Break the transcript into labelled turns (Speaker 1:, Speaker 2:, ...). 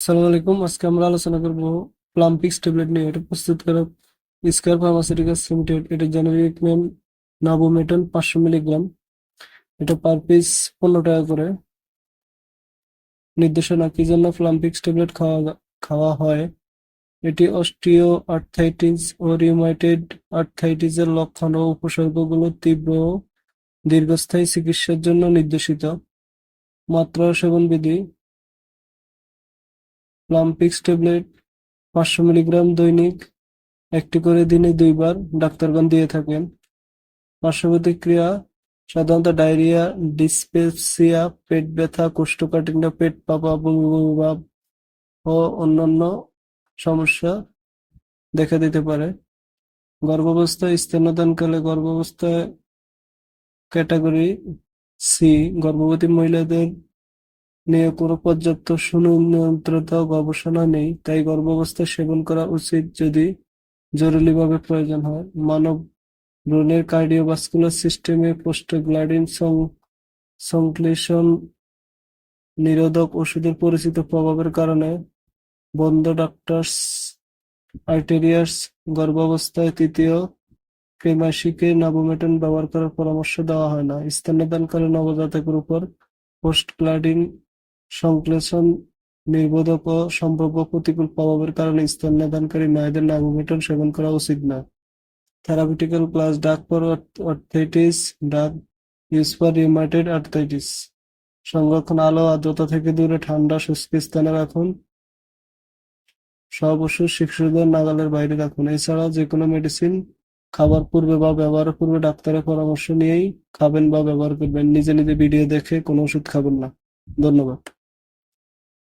Speaker 1: আসসালামু আলাইকুম। আজকে আমরা আলোচনা করব প্লাম্পিক্স ট্যাবলেট নিয়ে। এটা প্রস্তুতকারক স্কয়ার ফার্মাসিউটিক্যালস লিমিটেড এটা জেনারিক নেম নাবোমেটন পাঁচশো মিলিগ্রাম। এটা পার পিস পনেরো টাকা করে। নির্দেশনা, কি জন্য প্লাম্পিক্স ট্যাবলেট খাওয়া খাওয়া হয়? এটি অস্টিও আর্থাইটিস ও রিউমাটয়েড আর্থাইটিসের লক্ষণ ও উপসর্গগুলো তীব্র দীর্ঘস্থায়ী চিকিৎসার জন্য নির্দেশিত। মাত্রা ও সেবনবিধি প্লাম্পিক্স ট্যাবলেট পাঁচশো মিলিগ্রাম দৈনিক, একটি করে দিনে দুইবার ডাক্তারগণ দিয়ে থাকেন। পার্শ্ব প্রতিক্রিয়া সাধারণত ডায়রিয়া, ডিসপেপসিয়া, পেট ব্যথা, কোষ্ঠকাঠিন্য, পেট পাপা বমি বমি ভাব ও অন্যান্য সমস্যা দেখা দিতে পারে। গর্ভাবস্থায় স্তন্যদানকালে গর্ভাবস্থায় ক্যাটাগরি সি, গর্ভবতী মহিলাদের নিয়ে, কোনো পর্যাপ্ত সুনিয়ন্ত্রিত গবেষণা নেই, তাই গর্ভাবস্থায় সেবন করা উচিত যদি জরুরিভাবে প্রয়োজন হয়। মানব ভ্রূণের কার্ডিওভাস্কুলার সিস্টেমে প্রোস্টাগ্ল্যান্ডিন সংশ্লেষণ নিরোধক ওষুধের পরিচিত প্রভাবের কারণে বন্ধ ডাক্টার্স আর্টেরিয়াস গর্ভাবস্থায় তৃতীয় ত্রৈমাসিকে নাবোমেটন ব্যবহার করার পরামর্শ দেওয়া হয় না। স্তন্যদানকালে নবজাতকের উপর পোস্টগ্ল্যান্ডিন সংশ্লেষণ, নির্বোধক ও সম্ভাব্য প্রতিকূল প্রভাবের কারণে স্তন্যদানকারী মায়েদের নাবোমেটন সেবন করা উচিত না। থেরাপিউটিক্যাল ক্লাস ডাক for drug use for rheumatoid arthritis সংরক্ষণ, আলো, আর্দ্রতা থেকে দূরে, ঠান্ডা, শুষ্ক স্থানে রাখুন। সব ওষুধ শিশুদের নাগালের বাইরে রাখুন। এছাড়া যে কোনো মেডিসিন খাবার পূর্বে বা ব্যবহারের পূর্বে ডাক্তারের পরামর্শ নিয়েই খাবেন বা ব্যবহার করবেন। নিজে নিজে ভিডিও দেখে কোনো ওষুধ খাবেন না। ধন্যবাদ।